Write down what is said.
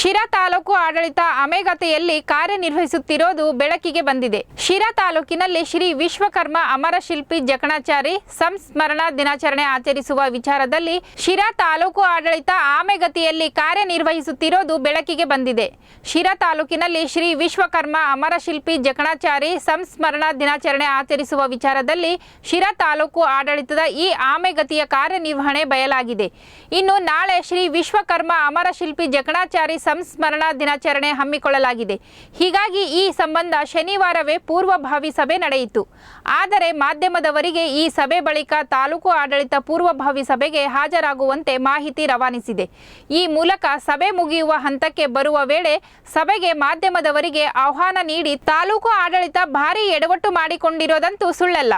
ಶಿರಾ ತಾಲೂಕು ಆಡಳಿತ ಅಮೆಗತೆಯಲ್ಲಿ ಕಾರ್ಯನಿರ್ವಹಿಸುತ್ತಿರೋದು ಬೆಳಕಿಗೆ ಬಂದಿದೆ. ಶಿರಾ ತಾಲೂಕಿನಲ್ಲಿ ಶ್ರೀ ವಿಶ್ವಕರ್ಮ ಅಮರ ಶಿಲ್ಪಿ ಜಕಣಾಚಾರಿ ಸಂಸ್ಮರಣ ದಿನಾಚರಣೆ ಆಚರಿಸುವ ವಿಚಾರದಲ್ಲಿ ಶಿರಾ ತಾಲೂಕು ಆಡಳಿತ ಆಮೆಗತಿಯಲ್ಲಿ ಕಾರ್ಯನಿರ್ವಹಿಸುತ್ತಿರೋದು ಬೆಳಕಿಗೆ ಬಂದಿದೆ. ಶಿರಾ ತಾಲೂಕಿನಲ್ಲಿ ಶ್ರೀ ವಿಶ್ವಕರ್ಮ ಅಮರ ಶಿಲ್ಪಿ ಜಕಣಾಚಾರಿ ಸಂಸ್ಮರಣ ದಿನಾಚರಣೆ ಆಚರಿಸುವ ವಿಚಾರದಲ್ಲಿ ಶಿರಾ ತಾಲೂಕು ಆಡಳಿತದ ಈ ಆಮೆಗತಿಯ ಕಾರ್ಯನಿರ್ವಹಣೆ ಬಯಲಾಗಿದೆ. ಇನ್ನು ನಾಳೆ ಶ್ರೀ ವಿಶ್ವಕರ್ಮ ಅಮರ ಶಿಲ್ಪಿ ಜಕಣಾಚಾರಿ ಸಂಸ್ಮರಣ ದಿನಾಚರಣೆ ಹಮ್ಮಿಕೊಳ್ಳಲಾಗಿದೆ. ಹೀಗಾಗಿ ಈ ಸಂಬಂಧ ಶನಿವಾರವೇ ಪೂರ್ವಭಾವಿ ಸಭೆ ನಡೆಯಿತು. ಆದರೆ ಮಾಧ್ಯಮದವರಿಗೆ ಈ ಸಭೆ ಬಳಿಕ ತಾಲೂಕು ಆಡಳಿತ ಪೂರ್ವಭಾವಿ ಸಭೆಗೆ ಹಾಜರಾಗುವಂತೆ ಮಾಹಿತಿ ರವಾನಿಸಿದೆ. ಈ ಮೂಲಕ ಸಭೆ ಮುಗಿಯುವ ಹಂತಕ್ಕೆ ಬರುವ ವೇಳೆ ಸಭೆಗೆ ಮಾಧ್ಯಮದವರಿಗೆ ಆಹ್ವಾನ ನೀಡಿ ತಾಲೂಕು ಆಡಳಿತ ಭಾರೀ ಎಡವಟ್ಟು ಮಾಡಿಕೊಂಡಿರೋದಂತೂ ಸುಳ್ಳಲ್ಲ.